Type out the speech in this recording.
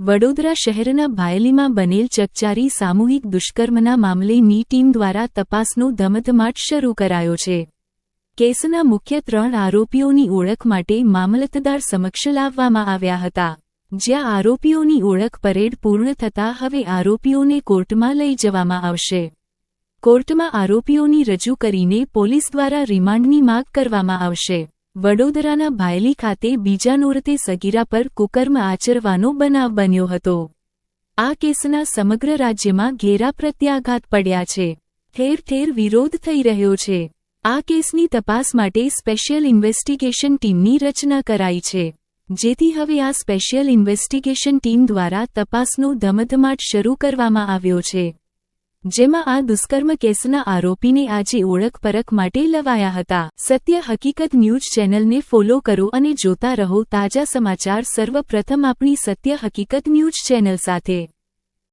વડોદરા શહેરના ભાયલીમાં બનેલ ચકચારી સામૂહિક દુષ્કર્મના મામલે ની ટીમ દ્વારા તપાસનો ધમધમાટ શરૂ કરાયો છે. કેસના મુખ્ય ત્રણ આરોપીઓની ઓળખ માટે મામલતદાર સમક્ષ લાવવામાં આવ્યા હતા. જ્યાં આરોપીઓની ઓળખ પરેડ પૂર્ણ થતાં હવે આરોપીઓને કોર્ટમાં લઈ જવામાં આવશે. કોર્ટમાં આરોપીઓની રજૂ કરીને પોલીસ દ્વારા રિમાન્ડની માગ કરવામાં આવશે. વડોદરાના ભાયલી ખાતે બીજા નોરતે સગીરા પર કુકર્મ આચરવાનો બનાવ બન્યો હતો. આ કેસના સમગ્ર રાજ્યમાં ઘેરા પ્રત્યાઘાત પડ્યા છે. ઠેર ઠેર વિરોધ થઈ રહ્યો છે. આ કેસની તપાસ માટે સ્પેશિયલ ઇન્વેસ્ટિગેશન ટીમની રચના કરાઈ છે. જેથી હવે આ સ્પેશિયલ ઇન્વેસ્ટિગેશન ટીમ દ્વારા તપાસનો ધમધમાટ શરૂ કરવામાં આવ્યો છે. જેમાં આ દુષ્કર્મ કેસના આરોપીને આજે ઓળખ પરખ માટે લવાયા હતા. સત્ય હકીકત ન્યૂઝ ચેનલને ફોલો કરો અને જોતા રહો તાજા સમાચાર સર્વપ્રથમ આપણી સત્ય હકીકત ન્યૂઝ ચેનલ સાથે.